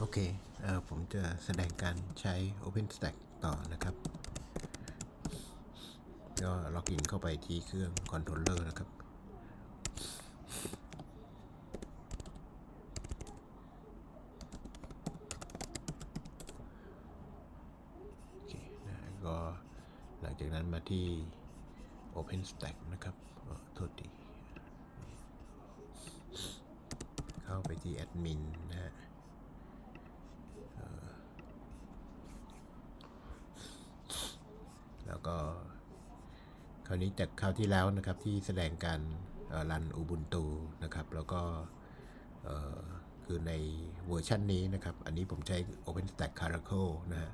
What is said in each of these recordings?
โอเคเออผมจะแสดงการใช้ OpenStack ต่อนะครับ ก็ล็อกอินเข้าไปที่เครื่องคอนโทรลเลอร์นะครับ โอเคนะก็หลังจากนั้นมาที่ OpenStack นะครับโทษที เข้าไปที่แอดมินนะฮะ แล้วก็ คราวนี้จากคราวที่แล้วนะครับที่แสดงการรัน Ubuntu นะครับ แล้วก็คือในเวอร์ชันนี้นะครับ อันนี้ผมใช้ OpenStack Caracal นะฮะ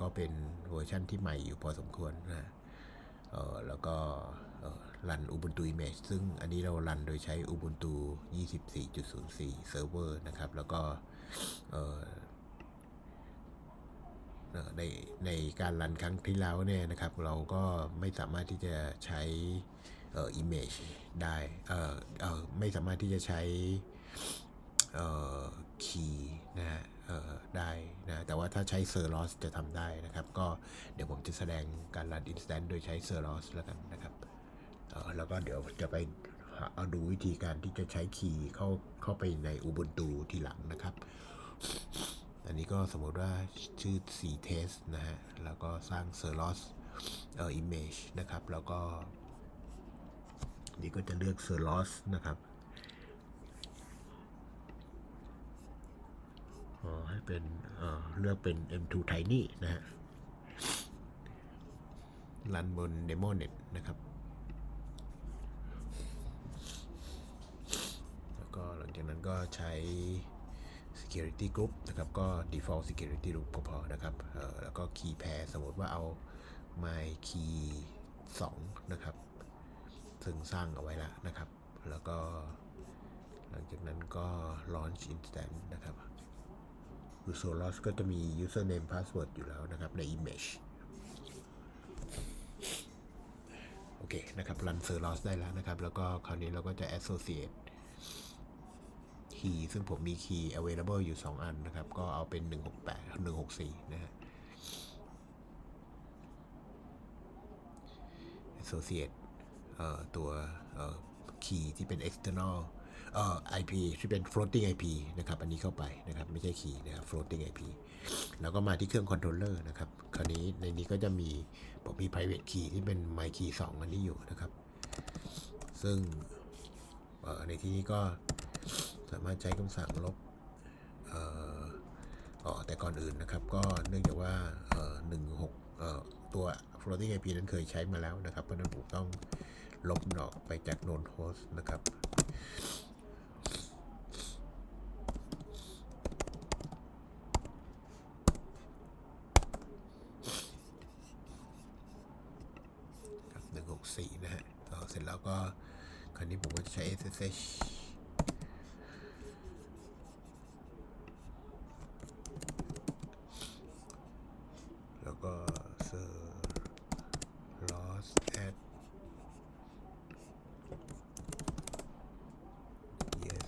ก็เป็นเวอร์ชันที่ใหม่อยู่พอสมควรนะฮะแล้วก็รัน Ubuntu Image ซึ่งอันนี้เรารันโดยใช้ Ubuntu 24.04 Server นะครับ แล้วก็ ในในการรันครั้งที่แล้วเนี่ยนะครับ เราก็ไม่สามารถที่จะใช้เอ่อ image ได้เอ่อเอ่อไม่สามารถที่จะใช้เอ่อ key นะฮะเอ่อได้นะแต่ว่าถ้าใช้ serlos จะทำได้นะครับ ก็เดี๋ยวผมจะแสดงการรัน instance โดยใช้ serlos แล้วกันนะครับเอ่อแล้วก็เดี๋ยวจะไปหาเอาดูวิธีการที่จะใช้ key เข้าเข้าไปใน Ubuntu ทีหลังนะครับ อันนี้ก็สมมติว่าชื่อ c test นะฮะ แล้วก็สร้าง serlos เอ่อ image นะครับ แล้วก็ นี่ก็จะเลือก serlos นะครับอ๋อให้เป็นเอ่อเลือกเป็น m2 tiny นะฮะรันบน demonet นะครับ แล้วก็หลังจากนั้นก็ใช้ security group นะครับก็ default security group ก็พอนะครับเออแล้วก็ key pair สมมติว่าเอา my key 2 นะครับ ซึ่งสร้างเอาไว้แล้วนะครับ แล้วก็หลังจากนั้นก็ launch instance นะครับคือ Solos ก็จะมี username password อยู่แล้วนะครับ ใน image โอเคนะครับรัน Solos ได้แล้วนะครับ แล้วก็คราวนี้เราก็จะ associate คีย์ซึ่งผมมีคีย์ available อยู่ 2 อันนะครับ ก็เอาเป็น 168 164 นะฮะ associate เอ่อตัวเอ่อคีย์ที่เป็น external เอ่อ IP ที่เป็น floating IP นะครับ อันนี้เข้าไปนะครับ ไม่ใช่คีย์นะครับ floating IP แล้วก็มาที่เครื่อง controller นะครับ คราวนี้ในนี้ก็จะมี ผมมี private key ที่เป็น my key 2 อันนี้อยู่นะครับ ซึ่งในที่นี้ก็ สามารถใช้คำสั่งลบเอ่ออ๋อแต่ก่อนอื่นนะครับ ก็เนื่องจากว่าเอ่อหนึ่งหกเอ่อตัว floating IP นั้นเคยใช้มาแล้วนะครับ เพราะนั้นผมต้องลบมันออกไปจาก known host นะครับครับ164นะฮะเอ่อเสร็จแล้วก็คราวนี้ผมก็จะใช้ SSH แล้วก็ ser loss at yes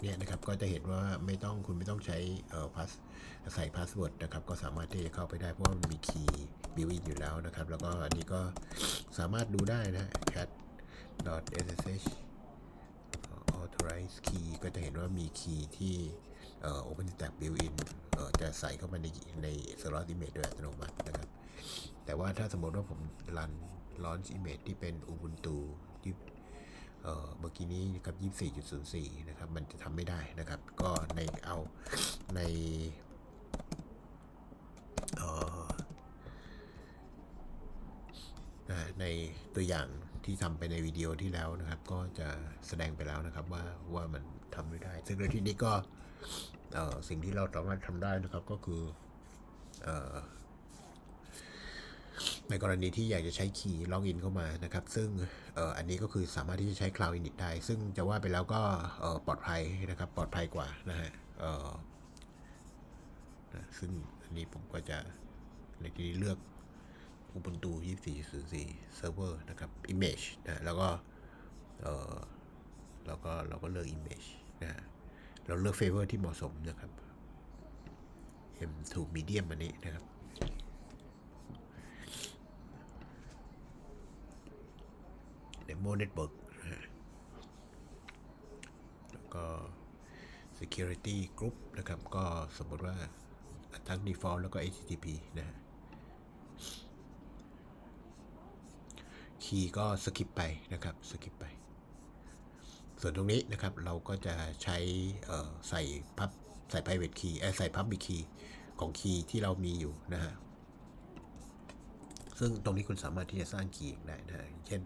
เนี่ยนะครับก็จะเห็นว่าไม่ต้องคุณไม่ต้องใช้เอ่อพาสใส่พาสเวิร์ดนะครับก็สามารถที่จะเข้าไปได้เพราะว่ามันมีคีย์บิวอินอยู่แล้วนะครับ แล้วก็อันนี้ก็สามารถดูได้นะ cat ssh authorize key ก็จะเห็นว่ามีคีย์ที่เอ่อ OpenStack built-in เอ่อจะใส่เข้ามาในใน slot image โดยอัตโนมัตินะครับ แต่ว่าถ้าสมมติว่าผมรัน launch image ที่เป็น Ubuntu เมื่อกี้นี้กับ24.04 นะครับ มันจะทำไม่ได้นะครับ ก็ในเอาในในตัวอย่างที่ทำไปในวิดีโอที่แล้วนะครับ ก็จะแสดงไปแล้วนะครับว่าว่ามันทำไม่ได้ ซึ่งในที่นี้ก็สิ่งที่เราสามารถทำได้นะครับก็คืออ ในกรณีที่อยากจะใช้คีย์ล็อกอินเข้ามานะครับ ซึ่งอออันนี้ก็คือสามารถที่จะใช้ Cloud Init ได้ ซึ่งจะว่าไปแล้วก็ปลอดภัยนะครับ ปลอดภัยกว่านะฮะซึ่งอันนี้ผมก็จะในที่นี้เลือก Ubuntu 24.04 Server นะครับ Image นะแล้วก็เออแล้วก็เราก็เลือก Image นะฮะเราเลือก Favor ที่เหมาะสมนะครับ M2 medium อันนี้นะครับ Demo Network นะฮะแล้วก็ Security Group นะครับ ก็สมมติว่าทั้ง Default แล้วก็ HTTP นะฮะคีย์ก็สกิปไปนะครับสกิปไป ส่วนตรงนี้นะครับเราก็จะใช้ใส่พับใส่ private key ใส่ public key ของคีย์ที่เรามีอยู่นะฮะซึ่งตรงนี้คุณสามารถที่จะสร้างคีย์ได้นะเช่น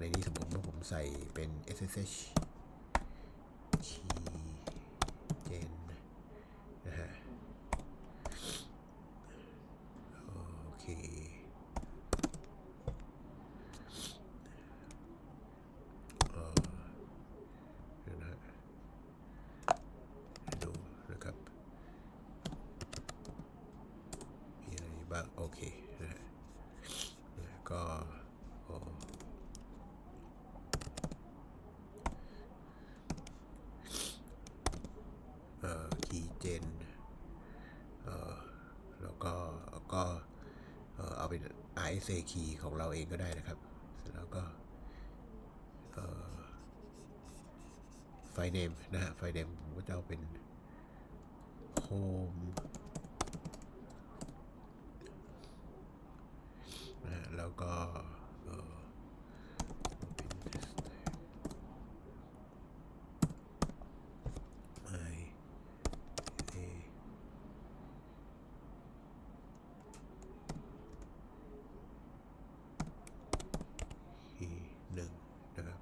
ในนี้สมมติว่าผมใส่เป็น SSH key gen นะฮะ โอเค เอ่อเดี๋ยวนะฮะให้ดูนะครับ มีอะไรบ้าง โอเคนะฮะแล้วก็โอ้ เอ่อคีย์เจนเอ่อแล้วก็ก็เอ่อเอาเป็น RSA key ของเราเองก็ได้นะครับ เสร็จแล้วก็ไฟเนมนะฮะไฟเนมผมก็จะเอาเป็น home นะฮะแล้วก็เอ่อเป็น test my a อีหนึ่งนะครับ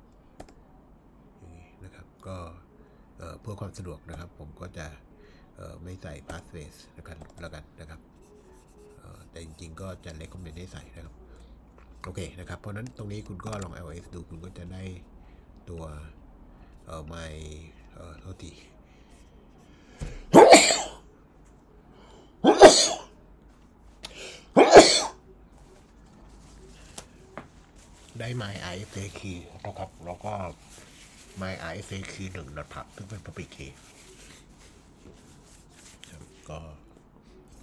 อย่างนี้นะครับก็ เเพื่อความสะดวกนะครับ ผมก็จะไม่ใส่พาสเวสนะครับแล้วกันนะครับแต่จริงๆ ก็จะเล c คอมเมนต์ให้ใส่นะครับ โอเคนะครับ เพราะนั้นตรงนี้คุณก็ลอง iOS ดูคุณก็จะได้ตัวเอ่อ my เอ่อโทษทีได้ my ISA key นะครับ แล้วก็ my ISA key หนึ่งนะครับซึ่งเป็น public key ก็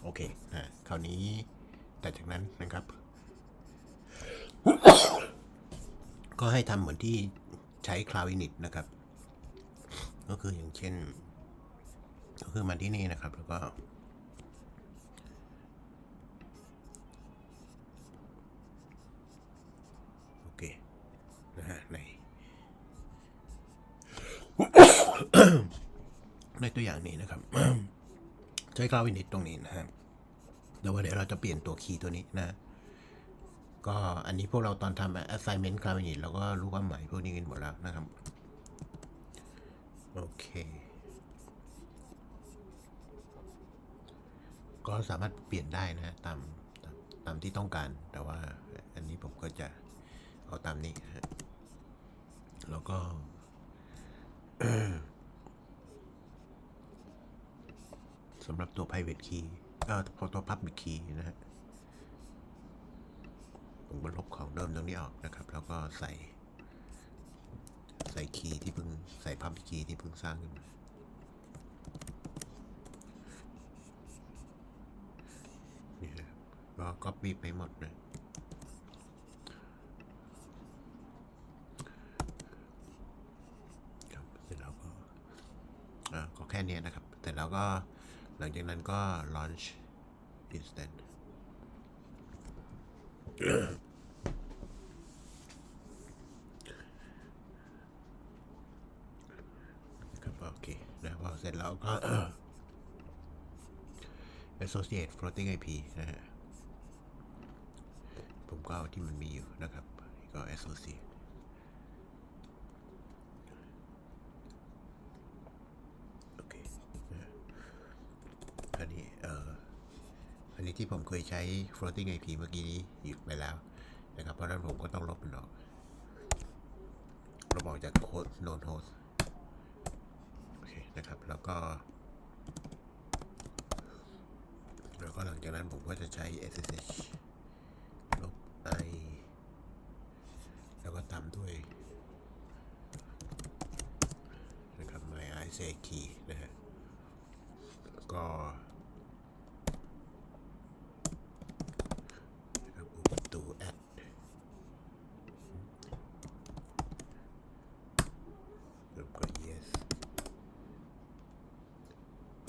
โอเคนะคราวนี้ แต่จากนั้นนะครับ ก็ให้ทำเหมือนที่ใช้ Cloud Init นะครับ ก็คืออย่างเช่น ก็คือมาที่นี่นะครับ แล้วก็ โอเค นะฮะ ใน ใน ตัวอย่างนี้นะครับ ใช้ Cloud Init ตรงนี้นะครับเดี๋ยววันเดี๋ยวเราจะเปลี่ยนตัวคีย์ตัวนี้นะ ก็อันนี้พวกเราตอนทำ assignment Cloud Init เราก็รู้ความหมายพวกนี้กันหมดแล้วนะครับ โอเคก็สามารถเปลี่ยนได้นะฮะตามตามตามที่ต้องการ แต่ว่าอันนี้ผมก็จะเอาตามนี้แล้วก็ สำหรับตัว private key เอ่อพอตัว public key นะฮะผมก็ลบของเดิมตรงนี้ออกนะครับ แล้วก็ใส่ ใส่คีย์ที่เพิ่งใส่ public key ที่เพิ่งสร้างขึ้นมานี่นะก็ copy ไปหมดนะครับเสร็จแล้วก็อ่าก็แค่นี้นะครับ แต่แล้วก็ หลังจากนั้นก็ launch instant ครับโอเคนะพอเสร็จแล้วก็ associate floating IP นะฮะ ผมก็เอาที่มันมีอยู่นะครับ ก็ associate โอเคนะฮะอันนี้เอ่อ อันนี้ที่ผมเคยใช้ floating IP เมื่อกี้นี้อยู่ไปแล้วนะครับ เพราะนั้นผมก็ต้องลบมันออกลบออกจากโค้ด known host โอเคนะครับ แล้วก็ แล้วก็หลังจากนั้นผมก็จะใช้ SSH ลบ i แล้วก็ตามด้วยนะครับ my i s a key นะฮะแล้วก็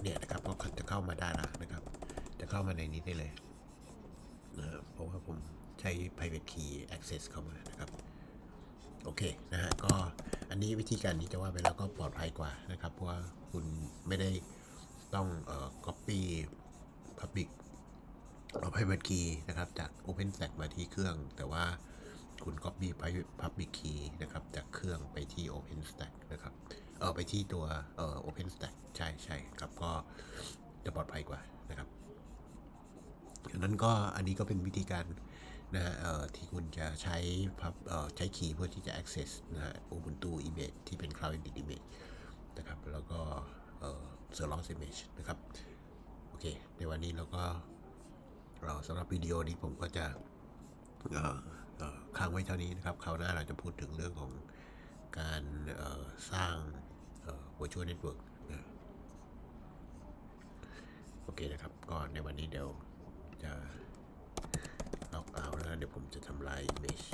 เนี่ยนะครับก็จะ เข้ามาได้แล้วนะครับ จะเข้ามาในนี้ได้เลยนะเพราะว่าผมใช้ private key access เข้ามานะครับ โอเคนะฮะก็อันนี้วิธีการนี้จะว่าไปแล้วก็ปลอดภัยกว่านะครับ เพราะว่าคุณไม่ได้ต้องเอ่อ copy public เอา private key นะครับจาก OpenStack มาที่เครื่อง แต่ว่าคุณ copy private public key นะครับจากเครื่องไปที่ OpenStack นะครับเออไปที่ตัวเอ่อ OpenStack ใช่ใช่ครับก็ จะปลอดภัยกว่านะครับดังนั้นก็อันนี้ก็เป็นวิธีการนะฮะที่คุณจะใช้พับใช้คีย์เพื่อที่จะ access นะฮะ Ubuntu image ที่เป็น Cloud Edit image นะครับ แล้วก็เอ่อ Serverless image นะครับ โอเค ในวันนี้เราก็เราสำหรับวิดีโอนี้ผมก็จะค้างไว้เท่านี้นะครับ คราวหน้าเราจะพูดถึงเรื่องของการสร้าง virtual network โอเคนะครับ ก็ในวันนี้เดี๋ยวจะล็อกเอาแล้วเดี๋ยวผมจะทำลาย image